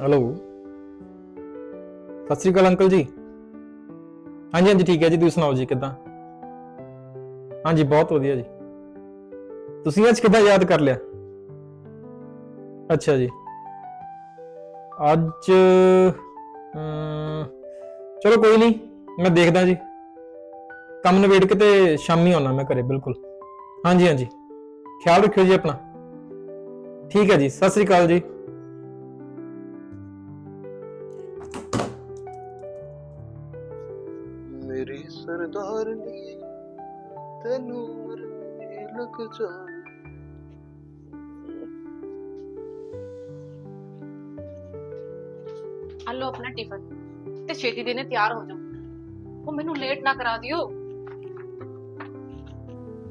Hello. Sat Sri ਅਕਾਲ uncle ਜੀ। ਹਾਂਜੀ ਹਾਂਜੀ, ਠੀਕ ਹੈ ਜੀ, ਤੁਸੀਂ ਸੁਣਾਓ ਜੀ ਕਿੱਦਾਂ? ਹਾਂਜੀ, ਬਹੁਤ ਵਧੀਆ ਜੀ। ਤੁਸੀਂ ਅੱਜ ਕਿੱਦਾਂ ਯਾਦ ਕਰ ਲਿਆ? ਅੱਛਾ ਜੀ। ਅੱਜ ਚਲੋ ਕੋਈ ਨਹੀਂ, ਮੈਂ ਦੇਖਦਾ ਜੀ। ਕੰਮ ਨਿਬੇੜ ਕੇ ਤੇ ਸ਼ਾਮੀ ਆਉਣਾ ਮੈਂ ਘਰੇ, ਬਿਲਕੁਲ। ਹਾਂਜੀ ਹਾਂਜੀ। ਖਿਆਲ ਰੱਖਿਓ ਜੀ ਆਪਣਾ। ਠੀਕ ਹੈ ਜੀ, ਸਤਿ ਸ੍ਰੀ ਅਕਾਲ ਜੀ। ਮੇਰੀ ਸਰਦਾਰਨੀ ਤੈਨੂੰ ਮਰਨੇ ਲੱਗ ਜਾਵੇ ਆ ਲਓ ਆਪਣਾ ਟਿਫਨ ਤੇ ਛੇਤੀ ਦੇਨੇ ਤਿਆਰ ਹੋ ਜਾਓ। ਉਹ ਮੈਨੂੰ ਲੇਟ ਨਾ ਕਰਾ ਦਿਓ।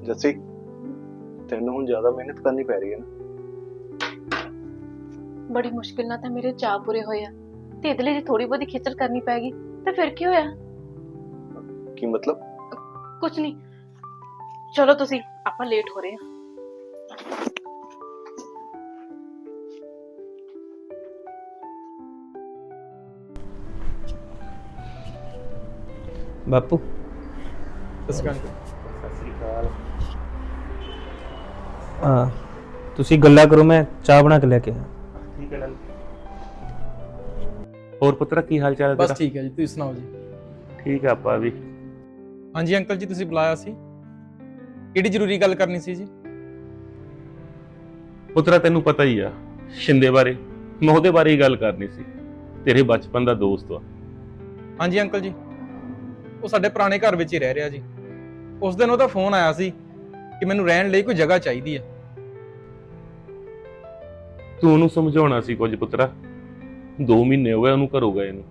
ਜੱਸੀ ਤੈਨੂੰ ਹੁਣ ਜ਼ਿਆਦਾ ਮਿਹਨਤ ਕਰਨੀ ਪੈ ਰਹੀ ਹੈ ਨਾ। ਬੜੀ ਮੁਸ਼ਕਿਲ ਨਾਲ ਤਾਂ ਮੇਰੇ ਚਾਹ ਪੂਰੇ ਹੋਏ ਆ। ਤੇ ਇਹਦੇ ਲਈ ਜੇ ਥੋੜੀ ਬਹੁਤੀ ਖੇਚਲ ਕਰਨੀ ਪੈ ਗਈ ਤਾਂ ਫਿਰ ਕੀ ਹੋਇਆ? ਕੀ ਮਤਲਬ? ਕੁਝ ਨਹੀਂ। ਚਲੋ ਤੁਸੀਂ ਆਪਾਂ ਲੇਟ ਹੋ ਰਹੇ ਆ ਬਾਪੂ। ਹਾਂ ਤੁਸੀਂ ਗੱਲਾਂ ਕਰੋ ਮੈਂ ਚਾਹ ਬਣਾ ਕੇ ਲੈ ਕੇ ਆਇਆ। ਠੀਕ ਹੈ ਹੋਰ ਪੁੱਤਰਾ ਕੀ ਹਾਲ ਚਾਲ ਹੈ ਬਸ ਤੇਰਾ ਠੀਕ ਹੈ ਜੀ ਤੁਸੀਂ ਸੁਣਾਓ ਜੀ? ਠੀਕ ਹੈ ਆਪਾਂ ਵੀ। ਹਾਂਜੀ ਅੰਕਲ ਜੀ ਤੁਸੀਂ ਬੁਲਾਇਆ ਸੀ। ਕਿਹੜੀ ਜ਼ਰੂਰੀ ਗੱਲ ਕਰਨੀ ਸੀ ਜੀ? ਪੁੱਤਰਾ ਤੈਨੂੰ ਪਤਾ ਹੀ ਆ ਸ਼ਿੰਦੇ ਬਾਰੇ ਮੈਂ ਉਹਦੇ ਬਾਰੇ ਹੀ ਗੱਲ ਕਰਨੀ ਸੀ। ਤੇਰੇ ਬਚਪਨ ਦਾ ਦੋਸਤ ਆ। ਹਾਂਜੀ ਅੰਕਲ ਜੀ ਉਹ ਸਾਡੇ ਪੁਰਾਣੇ ਘਰ ਵਿੱਚ ਹੀ ਰਹਿ ਰਿਹਾ ਜੀ। ਉਸ ਦਿਨ ਉਹਦਾ ਫੋਨ ਆਇਆ ਸੀ ਕਿ ਮੈਨੂੰ ਰਹਿਣ ਲਈ ਕੋਈ ਜਗ੍ਹਾ ਚਾਹੀਦੀ ਹੈ ਤੂੰ ਉਹਨੂੰ ਸਮਝਾਉਣਾ ਸੀ ਕੁਝ ਪੁੱਤਰਾ। 2 ਮਹੀਨੇ ਹੋ ਗਏ ਉਹਨੂੰ ਘਰੋਂ ਗਏ ਨੂੰ।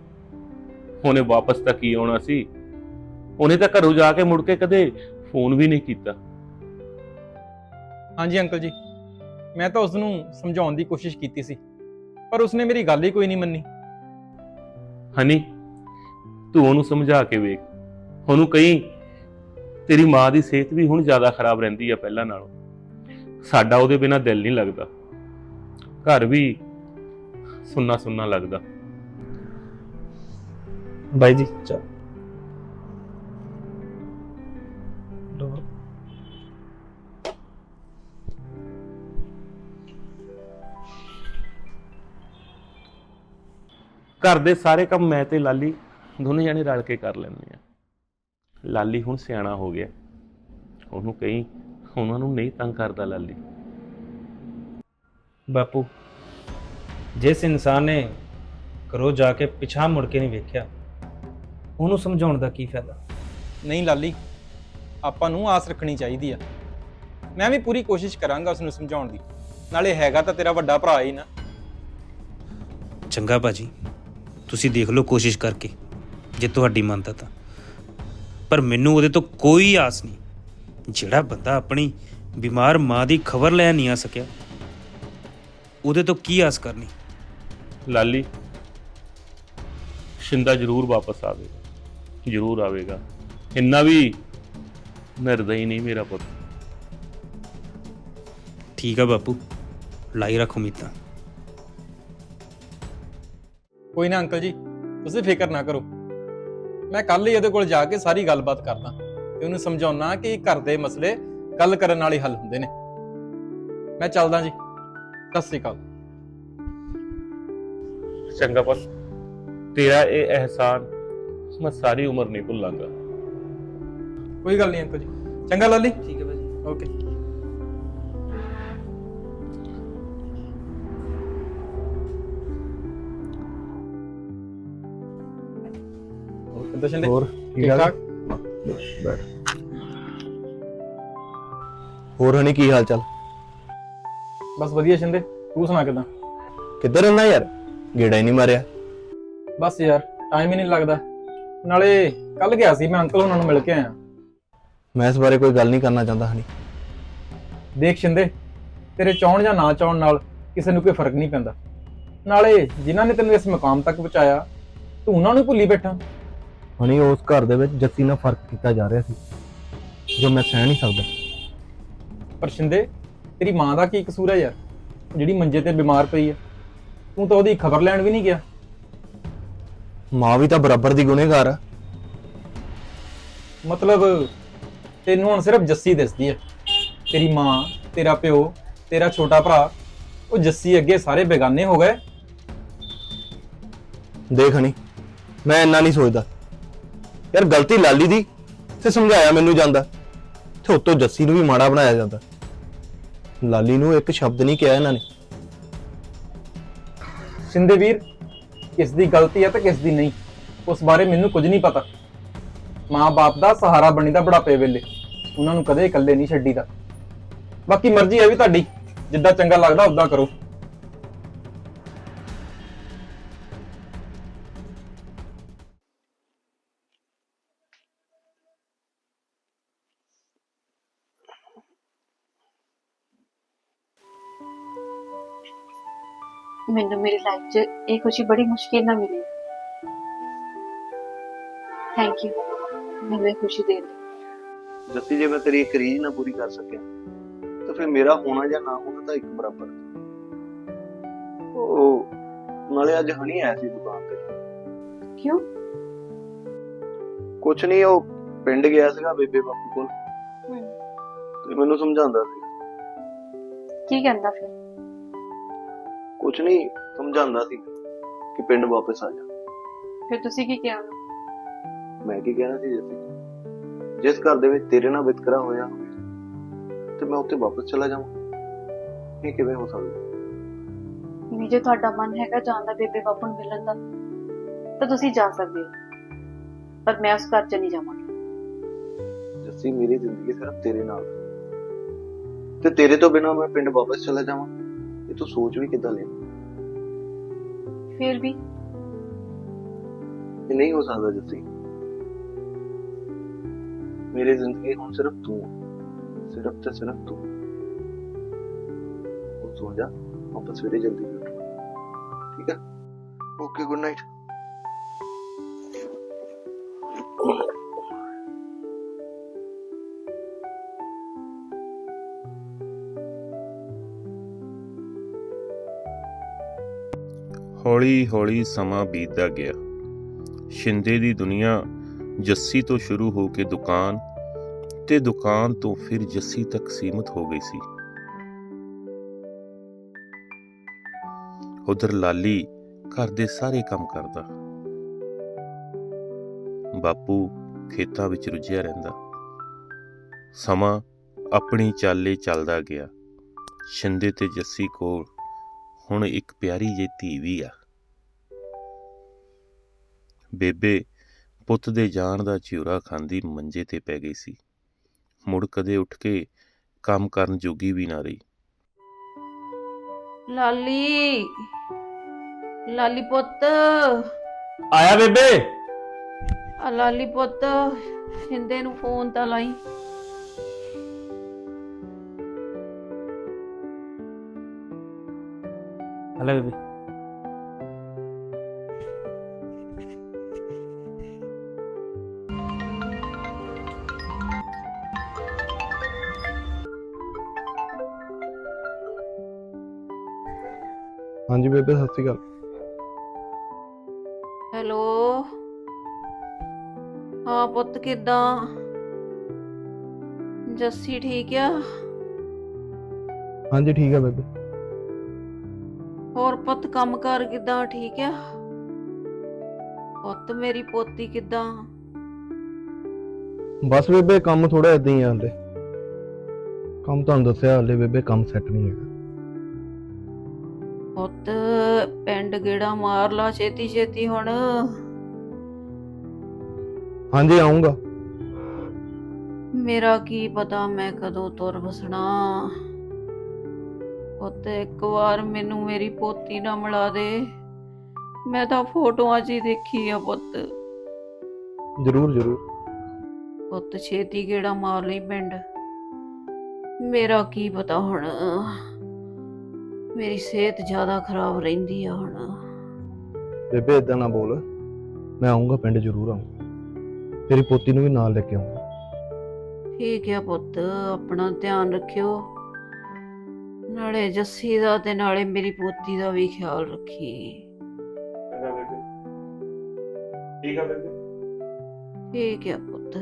ਉਹਨੇ ਵਾਪਸ ਤੱਕ ਹੀ ਆਉਣਾ ਸੀ। ਉਹਨੇ ਤਾਂ ਘਰੋਂ ਜਾ ਕੇ ਮੁੜ ਕੇ ਕਦੇ ਫੋਨ ਵੀ ਨਹੀਂ ਕੀਤਾ। ਹਾਂਜੀ ਅੰਕਲ ਜੀ ਮੈਂ ਤਾਂ ਉਸ ਨੂੰ ਸਮਝਾਉਣ ਦੀ ਕੋਸ਼ਿਸ਼ ਕੀਤੀ ਸੀ ਪਰ ਉਸਨੇ ਮੇਰੀ ਗੱਲ ਹੀ ਕੋਈ ਨਹੀਂ ਮੰਨੀ। ਹਨੀ ਤੂੰ ਉਹਨੂੰ ਸਮਝਾ ਕੇ ਵੇਖ। ਉਹਨੂੰ ਕਹੀਂ ਤੇਰੀ ਮਾਂ ਦੀ ਸਿਹਤ ਵੀ ਹੁਣ ਜ਼ਿਆਦਾ ਖਰਾਬ ਰਹਿੰਦੀ ਆ ਪਹਿਲਾਂ ਨਾਲੋਂ। ਸਾਡਾ ਉਹਦੇ ਬਿਨਾ ਦਿਲ ਨਹੀਂ ਲੱਗਦਾ। ਘਰ ਵੀ ਸੁੰਨਾ ਸੁੰਨਾ ਲੱਗਦਾ। ਬਾਈ ਜੀ ਚਾਹ ਘਰ ਦੇ ਸਾਰੇ ਕੰਮ ਮੈਂ ਤੇ ਲਾਲੀ ਦੋਨੇ ਜਣੇ ਰਲ ਕੇ ਕਰ ਲੈਂਦੇ ਆ ਲਾਲੀ ਹੁਣ ਸਿਆਣਾ ਹੋ ਗਿਆ। ਉਹਨੂੰ ਕਹੀਂ ਉਹਨਾਂ ਨੂੰ ਨਹੀਂ ਤੰਗ ਕਰਦਾ ਲਾਲੀ। ਬਾਪੂ ਜਿਸ ਇਨਸਾਨ ਨੇ ਘਰੋਂ ਜਾ ਕੇ ਪਿਛਾਂ ਮੁੜ ਕੇ ਨਹੀਂ ਵੇਖਿਆ ਉਹਨੂੰ ਸਮਝਾਉਣ ਦਾ ਕੀ ਫਾਇਦਾ? ਨਹੀਂ ਲਾਲੀ ਆਪਾਂ ਨੂੰ ਆਸ ਰੱਖਣੀ ਚਾਹੀਦੀ ਆ। ਮੈਂ ਵੀ ਪੂਰੀ ਕੋਸ਼ਿਸ਼ ਕਰਾਂਗਾ ਉਸ ਨੂੰ ਸਮਝਾਉਣ ਦੀ। ਨਾਲੇ ਹੈਗਾ ਤਾਂ ਤੇਰਾ ਵੱਡਾ ਭਰਾ ਹੀ ਨਾ। ਚੰਗਾ ਭਾਜੀ। ਤੁਸੀਂ ਦੇਖ ਲਓ ਕੋਸ਼ਿਸ਼ ਕਰਕੇ ਜੇ ਤੁਹਾਡੀ ਮੰਨਤਾ ਤਾਂ। ਪਰ ਮੈਨੂੰ ਉਹਦੇ ਤੋਂ ਕੋਈ ਆਸ ਨਹੀਂ। ਜਿਹੜਾ ਬੰਦਾ ਆਪਣੀ ਬਿਮਾਰ ਮਾਂ ਦੀ ਖਬਰ ਲੈ ਨਹੀਂ ਆ ਸਕਿਆ ਉਹਦੇ ਤੋਂ ਕੀ ਆਸ ਕਰਨੀ? ਲਾਲੀ ਸ਼ਿੰਦਾ ਜ਼ਰੂਰ ਵਾਪਸ ਆਵੇਗਾ ਜ਼ਰੂਰ ਆਵੇਗਾ। ਇੰਨਾ ਵੀ ਨਿਰਦਈ ਨਹੀਂ ਮੇਰਾ ਪੁੱਤ। ਠੀਕ ਆ ਬਾਪੂ ਲਾਈ ਰੱਖ ਉਮੀਦਾਂ। ਕੋਈ ਨਾ ਅੰਕਲ ਜੀ ਤੁਸੀਂ ਫਿਕਰ ਨਾ ਕਰੋ। ਮੈਂ ਕੱਲ ਹੀ ਉਹਦੇ ਕੋਲ ਜਾ ਕੇ ਸਾਰੀ ਗੱਲਬਾਤ ਕਰਦਾ ਤੇ ਉਹਨੂੰ ਸਮਝਾਉਣਾ ਕਿ ਘਰ ਦੇ ਮਸਲੇ ਗੱਲ ਕਰਨ ਨਾਲ ਹੀ ਹੱਲ ਹੁੰਦੇ ਨੇ। ਮੈਂ ਚੱਲਦਾ ਜੀ। ਸਤਿ ਸ੍ਰੀ ਅਕਾਲ। ਚੰਗਾ ਪੁੱਤ। ਤੇਰਾ ਇਹ ਅਹਿਸਾਨ ਮੈਂ ਸਾਰੀ ਉਮਰ ਨਹੀਂ ਭੁੱਲਾਂਗਾ। ਕੋਈ ਗੱਲ ਨਹੀਂ ਅੰਕਲ ਜੀ। ਚੰਗਾ ਲਾਲੀ। ਠੀਕ ਹੈ ਭਾਜੀ। ਓਕੇ। ਹੋਰ ਕਿੱਦਾਂ ਚੰਦੇ ਹੋਰ ਠੀਕ? ਠਾਕ ਹੋਰ ਹਣੀ ਕੀ ਹਾਲ ਚਾਲ? ਬਸ ਵਧੀਆ ਚੰਦੇ ਤੂੰ ਸੁਣਾ ਕਿਦਾਂ? ਕਿੱਧਰ ਰਹਿਣਾ ਯਾਰ? ਗੇੜਾ ਹੀ ਨਹੀਂ ਮਾਰਿਆ। ਬਸ ਯਾਰ ਟਾਈਮ ਹੀ ਨਹੀਂ ਲੱਗਦਾ। ਨਾਲੇ ਕੱਲ ਗਿਆ ਸੀ ਮੈਂ ਅੰਕਲ ਉਹਨਾਂ ਨੂੰ ਮਿਲ ਕੇ ਆਇਆ। ਮੈਂ ਇਸ ਬਾਰੇ ਕੋਈ ਗੱਲ ਨਹੀਂ ਕਰਨਾ ਚਾਹੁੰਦਾ ਹਣੀ। ਦੇਖ ਸ਼ਿੰਦੇ ਤੇਰੇ ਚਾਹਣ ਜਾਂ ਨਾ ਚਾਹਣ ਨਾਲ ਕਿਸੇ ਨੂੰ ਕੋਈ ਫ਼ਰਕ ਨਹੀਂ ਪੈਂਦਾ। ਨਾਲੇ ਜਿਨ੍ਹਾਂ ਨੇ ਤੈਨੂੰ ਇਸ ਮਕਾਮ ਤੱਕ ਪਹੁੰਚਾਇਆ ਤੂੰ ਉਹਨਾਂ ਨੂੰ ਭੁੱਲੀ ਬੈਠਾ। ਹਣੀ ਉਸ ਘਰ ਦੇ ਵਿੱਚ ਜੱਸੀ ਨਾਲ ਫ਼ਰਕ ਕੀਤਾ ਜਾ ਰਿਹਾ ਸੀ ਜੋ ਮੈਂ ਸਹਿ ਨਹੀਂ ਸਕਦਾ। ਪਰ ਸ਼ਿੰਦੇ ਤੇਰੀ ਮਾਂ ਦਾ ਕੀ ਕਸੂਰ ਹੈ ਯਾਰ? ਜਿਹੜੀ ਮੰਜੇ ਤੇ ਬਿਮਾਰ ਪਈ ਹੈ। ਤੂੰ ਤਾਂ ਉਹਦੀ ਖਬਰ ਲੈਣ ਵੀ ਨਹੀਂ ਗਿਆ। ਮਾਂ ਵੀ ਤਾਂ ਬਰਾਬਰ ਦੀ ਗੁਨੇਗਾਰ ਆ। ਮਤਲਬ ਤੈਨੂੰ ਹੁਣ ਸਿਰਫ ਜੱਸੀ ਦਿਸਦੀ ਹੈ। ਤੇਰੀ ਮਾਂ ਤੇਰਾ ਪਿਓ ਤੇਰਾ ਛੋਟਾ ਭਰਾ ਉਹ ਜੱਸੀ ਅੱਗੇ ਸਾਰੇ ਬੇਗਾਨੇ ਹੋ ਗਏ। ਦੇਖ ਹਣੀ ਮੈਂ ਇੰਨਾ ਨਹੀਂ ਸੋਚਦਾ। ਯਾਰ ਗਲਤੀ ਲਾਲੀ ਦੀ ਤੇ ਸਮਝਾਇਆ ਮੈਨੂੰ ਜਾਂਦਾ ਤੇ ਉਤੋਂ ਜੱਸੀ ਨੂੰ ਵੀ ਮਾੜਾ ਬਣਾਇਆ ਜਾਂਦਾ। ਲਾਲੀ ਨੂੰ ਇੱਕ ਸ਼ਬਦ ਨਹੀਂ ਕਿਹਾ ਇਹਨਾਂ ਨੇ। ਸਿੰਦੇ ਵੀਰ, ਕਿਸ ਦੀ ਗਲਤੀ ਹੈ ਤੇ ਕਿਸ ਦੀ ਨਹੀਂ, ਉਸ ਬਾਰੇ ਮੈਨੂੰ ਕੁਝ ਨਹੀਂ ਪਤਾ। ਮਾਂ-ਬਾਪ ਦਾ ਸਹਾਰਾ ਬਣੀਦਾ ਬੁਢਾਪੇ ਵੇਲੇ, ਉਹਨਾਂ ਨੂੰ ਕਦੇ ਇਕੱਲੇ ਨਹੀਂ ਛੱਡੀਦਾ। ਬਾਕੀ ਮਰਜ਼ੀ ਹੈ ਵੀ ਤੁਹਾਡੀ, ਜਿੱਦਾਂ ਚੰਗਾ ਲੱਗਦਾ ਉਦਾਂ ਕਰੋ। ਮੈਨੂੰ ਮੇਰੀ ਲਾਈਫ 'ਚ ਇਹ ਖੁਸ਼ੀ ਬੜੀ ਮੁਸ਼ਕਿਲ ਨਾਲ ਮਿਲੀ। ਥੈਂਕ ਯੂ ਮੈਨੂੰ ਇਹ ਖੁਸ਼ੀ ਦੇਣ ਲਈ ਜੱਸੀ ਜੇ ਮੈਂ ਤੇਰੀ ਇੱਕ ਰੀਝ ਨਾ ਪੂਰੀ ਕਰ ਸਕਿਆ ਤਾਂ ਫਿਰ ਮੇਰਾ ਹੋਣਾ ਜਾਂ ਨਾ ਹੋਣਾ ਤਾਂ ਇੱਕ ਬਰਾਬਰ ਉਹ ਨਾਲੇ ਅੱਜ ਹਣੀ ਆਇਆ ਸੀ ਦੁਕਾਨ ਤੇ। ਕਿਉਂ? ਕੁਛ ਨਹੀਂ ਉਹ ਪਿੰਡ ਗਿਆ ਸੀਗਾ ਬੇਬੇ ਬਾਪੂ ਕੋਲ। ਤੇ ਮੈਨੂੰ ਸਮਝਾਉਂਦਾ ਸੀ। ਕੀ ਕਹਿੰਦਾ ਫਿਰ? ਕੁਛ ਨਹੀਂ ਸਮਝਾਉਂਦਾ ਸੀ ਕਿ ਪਿੰਡ ਵਾਪਸ ਆ ਜਾ। ਫਿਰ ਤੁਸੀਂ ਕੀ ਕਿਹਾ? ਮੈਂ ਕੀ ਕਹਿਣਾ ਸੀ ਜੱਸੀ? ਜਿਸ ਘਰ ਦੇ ਵਿੱਚ ਤੇਰੇ ਨਾਲ ਵਿਤਕਰਾ ਹੋਇਆ ਤੇ ਮੈਂ ਉੱਥੇ ਵਾਪਸ ਚਲਾ ਜਾਵਾਂ। ਇਹ ਕਿਵੇਂ ਹੋ ਸਕਦਾ? ਵੀ ਜੇ ਤੁਹਾਡਾ ਮਨ ਹੈਗਾ ਜਾਣ ਦਾ ਬੇਬੇ ਬਾਪੂ ਨੂੰ ਮਿਲਣ ਦਾ ਤਾਂ ਤੁਸੀਂ ਜਾ ਸਕਦੇ ਹੋ। ਪਰ ਮੈਂ ਉਸ ਘਰ 'ਚ ਨਹੀਂ ਜਾਵਾਂਗੀ। ਜੱਸੀ ਮੇਰੀ ਜ਼ਿੰਦਗੀ ਸਿਰਫ ਤੇਰੇ ਨਾਲ। ਤੇ ਤੇਰੇ ਤੋਂ ਬਿਨਾ ਮੈਂ ਪਿੰਡ ਵਾਪਸ ਚਲਾ ਜਾਵਾਂ? ਇਹ ਤੂੰ ਸੋਚ ਵੀ ਕਿੱਦਾਂ ਲਿਆ ਫਿਰ ਵੀ ਇਹ ਨਹੀਂ ਹੋ ਸਕਦਾ ਜੱਸੀ ਮੇਰੀ ਜ਼ਿੰਦਗੀ ਹੁਣ ਸਿਰਫ ਤੂੰ ਹੈ। ਸਿਰਫ ਤੇ ਸਿਰਫ ਤੂੰ ਉਹ ਸੋ ਜਾ ਆਪਾਂ ਸਵੇਰੇ ਜਲਦੀ ਉੱਠ ਠੀਕ ਹੈ ਹੌਲੀ-ਹੌਲੀ ਸਮਾਂ ਬੀਤਦਾ ਗਿਆ। ਸ਼ਿੰਦੇ ਦੀ ਦੁਨੀਆ ਜੱਸੀ ਤੋਂ ਸ਼ੁਰੂ ਹੋ ਕੇ ਦੁਕਾਨ ਤੇ ਦੁਕਾਨ ਤੋਂ ਫਿਰ ਜੱਸੀ ਤੱਕ ਸੀਮਤ ਹੋ ਗਈ ਸੀ। ਉਧਰ ਲਾਲੀ ਘਰ ਦੇ ਸਾਰੇ ਕੰਮ ਕਰਦਾ। ਬਾਪੂ ਖੇਤਾਂ ਵਿੱਚ ਰੁੱਝਿਆ ਰਹਿੰਦਾ। ਸਮਾਂ ਆਪਣੀ ਚਾਲੇ ਚੱਲਦਾ ਗਿਆ। ਸ਼ਿੰਦੇ ਤੇ ਜੱਸੀ ਕੋਲ ਹੁਣ ਇੱਕ ਪਿਆਰੀ ਜਿਹੀ ਧੀ ਵੀ ਆ। ਬੇਬੇ ਪੁੱਤ ਦੇ ਜਾਣ ਦਾ ਚਿਉਰਾ ਖਾਂਦੀ ਮੰਜੇ ਤੇ ਪੈ ਗਈ ਸੀ। ਮੁੜ ਕਦੇ ਉੱਠ ਕੇ ਕੰਮ ਕਰਨ ਜੋਗੀ ਵੀ ਨਾ ਰਹੀ। ਲਾਲੀ ਲਾਲੀ ਪੁੱਤ। ਆਇਆ ਬੇਬੇ? ਆ ਲਾਲੀ ਪੁੱਤ ਹਿੰਦੇ ਨੂੰ ਫੋਨ ਤਾਂ ਲਾਈ। ਹਲੇ ਬੇਬੇ ਹਾਂਜੀ ਬੇਬੇ ਸਤਿ ਸ਼੍ਰੀ ਅਕਾਲ। ਹੈਲੋ? ਹਾਂ ਪੁੱਤ ਕਿਦਾਂ? ਜੱਸੀ ਠੀਕ ਆ? ਹਾਂਜੀ ਠੀਕ ਹੈ ਬੇਬੇ। ਹੋਰ ਪੁੱਤ ਕੰਮ ਕਰ ਕਿਦਾਂ? ਠੀਕ ਆ? ਪੁੱਤ ਮੇਰੀ ਪੋਤੀ ਕਿਦਾਂ? ਬਸ ਬੇਬੇ ਕੰਮ ਥੋੜਾ ਇਦਾਂ ਹੀ ਆ ਹਲੇ। ਕੰਮ ਤੁਹਾਨੂੰ ਦੱਸਿਆ ਹਲੇ ਬੇਬੇ ਕੰਮ ਸੈੱਟ ਨਹੀਂ ਹੈਗਾ। ਪੁੱਤ ਪਿੰਡ ਗੇੜਾ ਮਾਰ ਲਾ ਛੇਤੀ ਛੇਤੀ ਹੁਣ। ਹਾਂਜੀ ਆਉਂਗਾ ਮੇਰਾ ਕੀ ਪਤਾ ਮੈਂ ਕਦੋਂ ਤੁਰ ਵਸਣਾ। ਪੁੱਤ ਇੱਕ ਵਾਰ ਮੈਨੂੰ ਮੇਰੀ ਪੋਤੀ ਨਾਲ ਮਿਲਾ ਦੇ। ਮੈਂ ਤਾਂ ਫੋਟੋਆਂ 'ਚ ਹੀ ਦੇਖੀ ਆ ਪੁੱਤ। ਜ਼ਰੂਰ ਜ਼ਰੂਰ। ਪੁੱਤ ਛੇਤੀ ਗੇੜਾ ਮਾਰ ਲਈ ਪਿੰਡ। ਮੇਰਾ ਕੀ ਪਤਾ ਹੁਣ? ਮੇਰੀ ਸਿਹਤ ਜ਼ਿਆਦਾ ਖਰਾਬ ਰਹਿੰਦੀ ਆ ਹੁਣ। ਬੇਬੇ ਇਦਾਂ ਨਾ ਬੋਲ। ਮੈਂ ਆਉਂਗਾ ਪਿੰਡ ਜ਼ਰੂਰ ਆਉਂਗਾ ਤੇਰੀ ਪੋਤੀ ਨੂੰ ਵੀ ਨਾਲ ਲੈ ਕੇ ਆਉਂਗਾ ਠੀਕ ਆ ਪੁੱਤ ਆਪਣਾ ਧਿਆਨ ਰੱਖਿਓ। ਨਾਲੇ ਜੱਸੀ ਦਾ ਤੇ ਨਾਲੇ ਮੇਰੀ ਪੋਤੀ ਦਾ ਵੀ ਖਿਆਲ ਰੱਖੀ। ਚੰਗਾ ਠੀਕ ਆ ਬੇਬੇ? ਠੀਕ ਹੈ ਪੁੱਤ।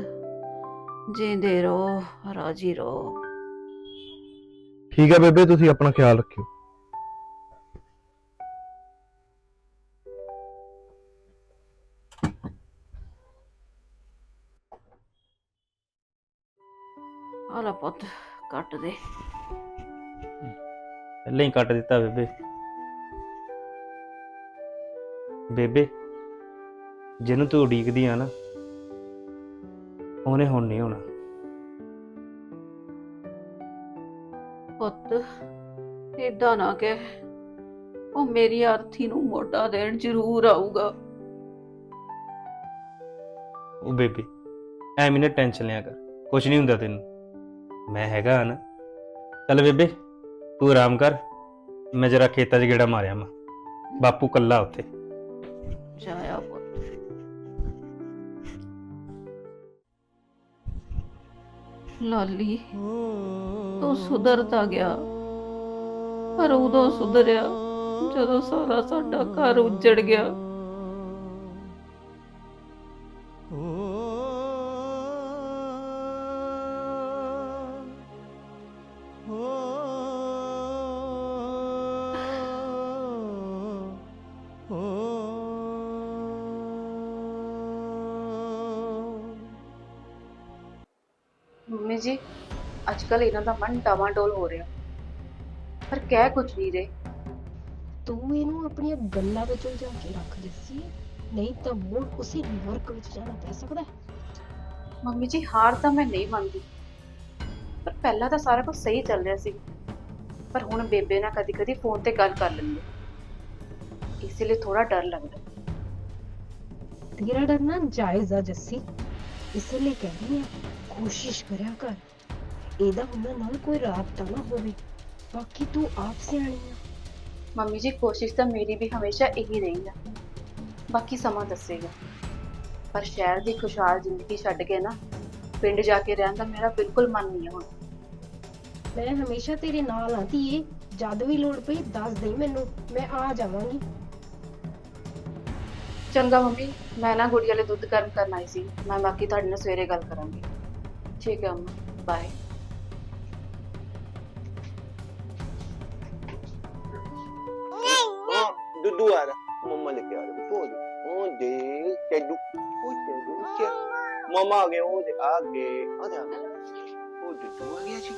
ਜਿੰਦੇ ਰਹੋ ਰਾਜੀ ਰਹੋ। ਠੀਕ ਹੈ ਬੇਬੇ ਤੁਸੀਂ ਆਪਣਾ ਖਿਆਲ ਰੱਖਿਓ। ਆ ਲੈ ਪੁੱਤ ਕੱਟ ਦੇ। ਪਹਿਲਾਂ ਹੀ ਕੱਟ ਦਿੱਤਾ ਬੇਬੇ। ਬੇਬੇ ਜਿਹਨੂੰ ਤੂੰ ਉਡੀਕਦੀ ਆ ਨਾ ਉਹਨੇ ਹੁਣ ਨਹੀਂ ਹੋਣਾ। ਪੁੱਤ ਏਦਾਂ ਨਾ ਕਹਿ। ਉਹ ਮੇਰੀ ਆਰਥੀ ਨੂੰ ਮੋਢਾ ਦੇਣ ਜ਼ਰੂਰ ਆਊਗਾ। ਉਹ ਬੇਬੇ ਐਵੇਂ ਨਾ ਟੈਨਸ਼ਨ ਲਿਆ ਕਰ ਕੁਝ ਨਹੀਂ ਹੁੰਦਾ ਤੈਨੂੰ। ਮੈਂ ਹੈਗਾ ਨਾ। ਚੱਲ ਬੇਬੇ ਤੂੰ ਆਰਾਮ ਕਰ, ਮੈਂ ਜਰਾ ਖੇਤਾਂ 'ਚ ਗੇੜਾ ਮਾਰਿਆ ਮਾ ਬਾਪੂ ਕੱਲਾ ਉੱਥੇ। ਜਾਇਆ ਪੁੱਤ ਲਾਲੀ, ਤੂੰ ਸੁਧਰ ਤਾਂ ਗਿਆ। ਪਰ ਉਦੋਂ ਸੁਧਰਿਆ, ਜਦੋਂ ਸਾਰਾ ਸਾਡਾ ਘਰ ਉੱਜੜ ਗਿਆ। ਮੰਮੀ ਜੀ ਅੱਜ ਕੱਲ ਇਹਨਾਂ ਦਾ ਮਨ ਡਾਵਾਂਡੋਲ ਹੋ ਰਿਹਾ। ਪਰ ਕਹਿ ਕੁਝ ਨਹੀਂ ਰਹੇ। ਤੂੰ ਇਹਨੂੰ ਆਪਣੀਆਂ ਗੱਲਾਂ ਵਿੱਚ ਉਲਝਾ ਕੇ ਰੱਖ ਦਿੱਤੀ ਨਹੀਂ ਤਾਂ ਮੁੜ ਉਸੇ ਨਰਕ ਵਿੱਚ ਜਾਣਾ ਪੈ ਸਕਦਾ ਹੈ। ਮੰਮੀ ਜੀ ਹਾਰ ਤਾਂ ਮੈਂ ਨਹੀਂ ਮੰਨਦੀ। ਪਰ ਪਹਿਲਾਂ ਤਾਂ ਸਾਰਾ ਕੁਝ ਸਹੀ ਚੱਲ ਰਿਹਾ ਸੀ। ਪਰ ਹੁਣ ਬੇਬੇ ਨਾਲ ਕਦੀ-ਕਦੀ ਫੋਨ ਤੇ ਗੱਲ ਕਰ ਲੈਂਦੇ ਇਸ ਲਈ ਥੋੜਾ ਡਰ ਲੱਗਦਾ। ਤੇਰਾ ਡਰਨਾ ਜਾਇਜ਼ ਆ ਜੱਸੀ। ਇਸ ਲਈ ਕਹਿ ਰਹੀ ਹਾਂ ਕੋਸ਼ਿਸ਼ ਕਰਿਆ ਕਰ। ਇਹਦਾ ਉਹਨਾਂ ਨਾਲ ਕੋਈ ਰਾਬਤਾ ਨਾ ਹੋਵੇ। ਬਾਕੀ ਤੂੰ ਆਪ ਸਿਆਣੀ ਆ। ਮੰਮੀ ਜੀ ਕੋਸ਼ਿਸ਼ ਤਾਂ ਮੇਰੀ ਵੀ ਹਮੇਸ਼ਾ ਇਹੀ ਰਹੀ ਆ। ਬਾਕੀ ਸਮਾਂ ਦੱਸੇਗਾ। ਪਰ ਸ਼ਹਿਰ ਦੀ ਖੁਸ਼ਹਾਲ ਜ਼ਿੰਦਗੀ ਛੱਡ ਕੇ ਨਾ ਪਿੰਡ ਜਾ ਕੇ ਰਹਿਣ ਦਾ ਮੇਰਾ ਬਿਲਕੁਲ ਮਨ ਨਹੀਂ ਹੁਣ। ਮੈਂ ਹਮੇਸ਼ਾ ਤੇਰੇ ਨਾਲ ਆ ਧੀਏ। ਜਦ ਵੀ ਲੋੜ ਪਈ ਦੱਸ ਦੇ ਮੈਨੂੰ। ਮੈਂ ਆ ਜਾਵਾਂਗੀ। ਚੰਗਾ ਮੰਮੀ ਮੈਂ ਨਾ ਗੁੜੀ ਵਾਲੇ ਦੁੱਧ ਗਰਮ ਕਰਨ ਆਈ ਸੀ। ਮੈਂ ਬਾਕੀ ਤੁਹਾਡੇ ਨਾਲ ਸਵੇਰੇ ਗੱਲ ਕਰਾਂਗੀ। ਠੀਕ ਹੈ ਅੰਮਾ ਬਾਏ ਹਾਂ ਦੁੱਧੂ ਆ ਰਿਹਾ। ਮੰਮਾ ਲੈ ਕੇ ਆ ਰਿਹਾ ਪੋ ਦੇ ਉਹ ਦੇ ਚੱਡੂ ਉਹ ਚੱਡੂ ਚੱ ਮਮਾ ਆ ਗਏ, ਉਹ ਦੇ ਆ ਗਏ, ਆ ਦੇ ਆ ਗਏ। ਉਹ ਦੁੱਧੂ ਆ ਗਿਆ ਜੀ।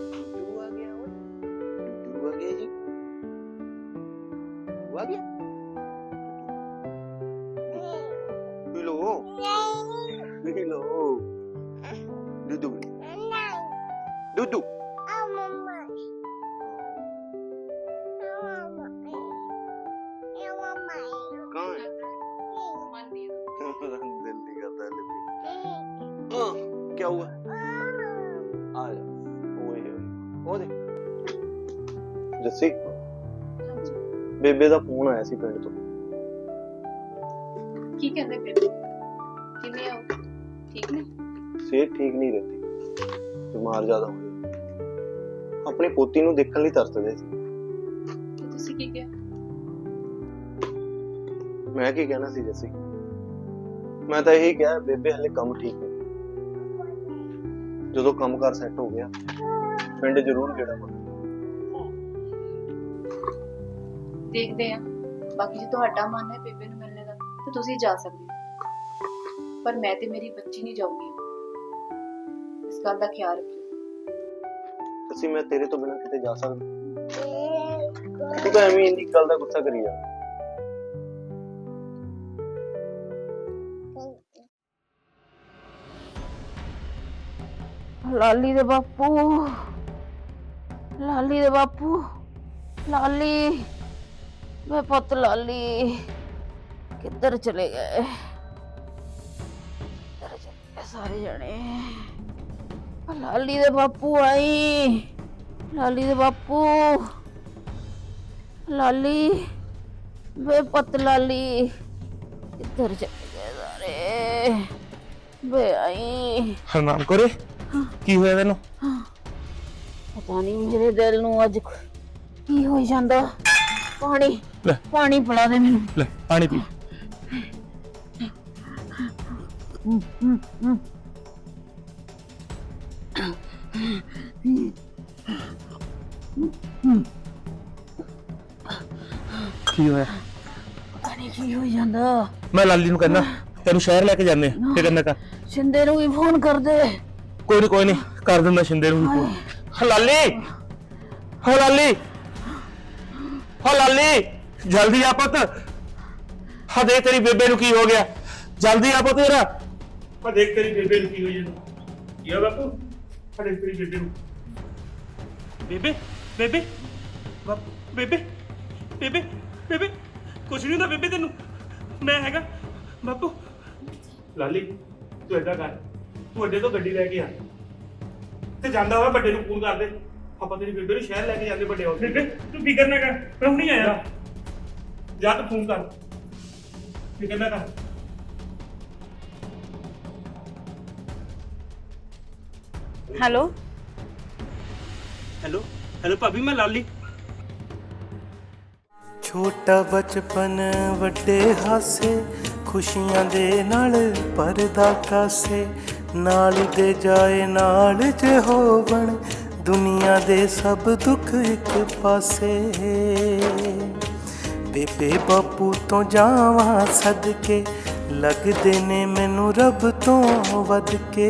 ਦੁੱਧੂ ਆ ਗਿਆ ਉਹ ਦੁੱਧੂ ਆ ਗਿਆ ਜੀ। ਉਹ ਆ ਗਿਆ। ਪੀਲੋ ਪੀਲੋ ਦੁੱਧੂ ਦੁੱਧੂ ਕੌਣ दिल नहीं करता है लिपि हाँ, क्या हुआ आ जा ओए ओए ਜੱਸੀ ਬੇਬੇ ਦਾ ਫੋਨ ਆਇਆ ਸੀ ਪਿੰਡ ਤੋਂ ਨਹੀਂ ਰਹਿੰਦੀ। ਬਿਮਾਰ ਜ਼ਿਆਦਾ ਹੋ ਗਈ ਆਪਣੀ ਪੋਤੀ ਨੂੰ ਦੇਖਣ ਲਈ ਤਰਸਦੇ ਸੀ। ਤੇ ਤੁਸੀਂ ਕੀ ਕਿਹਾ? ਮੈਂ ਕੀ ਕਹਿਣਾ ਸੀ ਜੱਸੀ? ਮੈਂ ਤਾਂ ਇਹੀ ਕਿਹਾ ਬੇਬੇ ਹਲੇ ਕੰਮ ਠੀਕ ਨਹੀਂ। ਜਦੋਂ ਕੰਮ ਕਰ ਸੈੱਟ ਹੋ ਗਿਆ ਪਿੰਡ ਜ਼ਰੂਰ ਗੇੜਾ ਮਾਰ ਦੇਖਦੇ ਆ ਬਾਕੀ ਜੇ ਤੁਹਾਡਾ ਮਨ ਹੈ ਬੇਬੇ ਨੂੰ ਮਿਲਣੇ ਦਾ ਤਾਂ ਤੁਸੀਂ ਜਾ ਸਕਦੇ ਹੋ। ਪਰ ਮੈਂ ਤੇ ਮੇਰੀ ਬੱਚੀ ਨਹੀਂ ਇਸ ਗੱਲ ਦਾ ਖਿਆਲ ਰੱਖਿਓ ਅਸੀਂ ਮੈਂ ਤੇਰੇ ਤੋਂ ਬਿਨਾਂ ਕਿਤੇ ਜਾ ਸਕਦਾ। ਤੂੰ ਤਾਂ ਐਵੇਂ ਇੰਨੀ ਗੱਲ ਦਾ ਗੁੱਸਾ ਕਰੀ ਜਾ। ਲਾਲੀ ਦੇ ਬਾਪੂ। ਲਾਲੀ ਦੇ ਬਾਪੂ। ਲਾਲੀ। ਮੈਂ ਪੁੱਤ ਲਾਲੀ ਕਿੱਧਰ ਚਲੇ ਗਏ? ਕਿੱਧਰ ਚਲੇ ਗਏ ਸਾਰੇ ਜਣੇ? ਲਾਲੀ ਦੇ ਬਾਪੂ ਆਈ। ਲਾਲੀ ਦੇ ਬਾਪੂ। ਲਾਲੀ। ਵੇ ਪੁੱਤ ਲਾਲੀ ਕਿੱਧਰ ਚਲੇ ਗਏ ਸਾਰੇ? ਵੇ ਆਈ। ਹਰਨਾਮ ਕੋਰੇ ਕੀ ਹੋਇਆ ਤੈਨੂੰ? ਪਤਾ ਨਹੀਂ ਮੇਰੇ ਦਿਲ ਨੂੰ ਅੱਜ ਕੀ ਹੋਈ ਜਾਂਦਾ। ਪਾਣੀ ਲੈ। ਪਾਣੀ ਪਿਲਾ ਦੇ ਮੈਨੂੰ। ਲੈ ਪਾਣੀ ਪੀ। ਕੀ ਹੋਇਆ? ਪਤਾ ਨਹੀਂ ਕੀ ਹੋਈ ਜਾਂਦਾ। ਮੈਂ ਲਾਲੀ ਨੂੰ ਕਹਿੰਦਾ ਤੈਨੂੰ ਸ਼ਹਿਰ ਲੈ ਕੇ ਜਾਂਦੇ ਆ। ਕੀ ਕਹਿੰਦਾ ਕਰ ਸ਼ਿੰਦੇ ਨੂੰ ਵੀ ਫੋਨ ਕਰ ਦੇ ਕੋਈ ਨਹੀਂ ਕੋਈ ਨਹੀਂ ਕਰ ਦਿੰਦਾ ਸ਼ਿੰਦੇ ਨੂੰ ਵੀ ਫੋਨ। ਲਾਲੀ! ਹਾਂ ਲਾਲੀ! ਹਾਂ ਲਾਲੀ! ਜਲਦੀ ਆ ਪੁੱਤ। ਹਾਂ ਦੇਖ ਤੇਰੀ ਬੇਬੇ ਨੂੰ ਕੀ ਹੋ ਗਿਆ। ਜਲਦੀ ਆ ਪੁੱਤ ਤੇਰਾ ਹਾਂ ਦੇਖ ਤੇਰੀ ਬੇਬੇ ਨੂੰ ਕੀ ਹੋਈ ਇਹਨੂੰ ਕੀ ਆ ਬਾਪੂ? ਹਾਂ ਦੇਖ ਤੇਰੀ ਬੇਬੇ ਨੂੰ। ਬੇਬੇ ਬੇਬੇ। ਬਾਪੂ ਬੇਬੇ ਬੇਬੇ ਬੇਬੇ। ਕੁਛ ਨਹੀਂ ਹੁੰਦਾ ਬੇਬੇ ਤੈਨੂੰ। ਮੈਂ ਹੈਗਾ। ਬਾਪੂ। ਲਾਲੀ ਤੂੰ ਏਦਾਂ ਕਰ। ਤੂੰ ਅੱਡੇ ਤੋਂ ਗੱਡੀ ਲੈ ਕੇ ਆ। ਤੇ ਜਾਂਦਾ ਹੋਇਆ ਵੱਡੇ ਨੂੰ ਫੋਨ ਕਰ ਦੇ। ਆਪਾਂ ਤੇਰੀ ਬੇਬੇ ਨੂੰ ਸ਼ਹਿਰ ਲੈ ਕੇ ਜਾਂਦੇ ਵੱਡੇ ਹੋ ਬੇਬੇ ਤੂੰ ਫਿਕਰ ਨਾ ਕਰ। ਮੈਂ ਹੁਣੀ ਆਇਆ। ਜਾ ਤੂੰ ਫੋਨ ਕਰ। ਫਿਕਰ ਨਾ ਕਰ। ਹੈਲੋ। ਹੈਲੋ ਹੈਲੋ ਭਾਬੀ, ਮੈਂ ਲਾਲੀ। ਛੋਟਾ ਬਚਪਨ, ਵੱਡੇ ਹਾਸੇ, ਖੁਸ਼ੀਆਂ ਦੇ ਨਾਲ ਪਰਦਾ ਕਾਸੇ। ਨਾਲ ਦੇ ਜਾਏ, ਨਾਲ ਜੇ ਹੋਵਣ, ਦੁਨੀਆ ਦੇ ਸਭ ਦੁੱਖ ਇੱਕ ਪਾਸੇ। ਬੇਬੇ ਬਾਪੂ ਤੋਂ ਜਾਵਾਂ ਸਦਕੇ, ਲੱਗਦੇ ਨੇ ਮੈਨੂੰ ਰੱਬ ਤੋਂ ਵੱਧ ਕੇ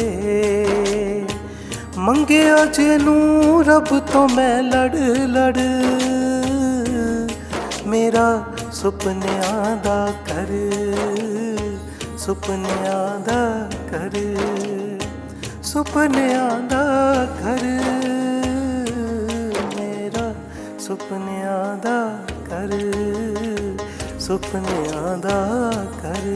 ਮੰਗਿਆ ਜੇ ਰੱਬ ਤੋਂ ਮੈਂ ਲੜ ਲੜ। ਮੇਰਾ ਸੁਪਨਿਆਂ ਦਾ ਕਰ ਸੁਪਨਿਆਂ ਦਾ ਕਰ ਸੁਪਨਿਆਂ ਦਾ ਕਰ ਮੇਰਾ ਸੁਪਨਿਆਂ ਦਾ ਕਰ ਸੁਪਨਿਆਂ ਦਾ ਕਰ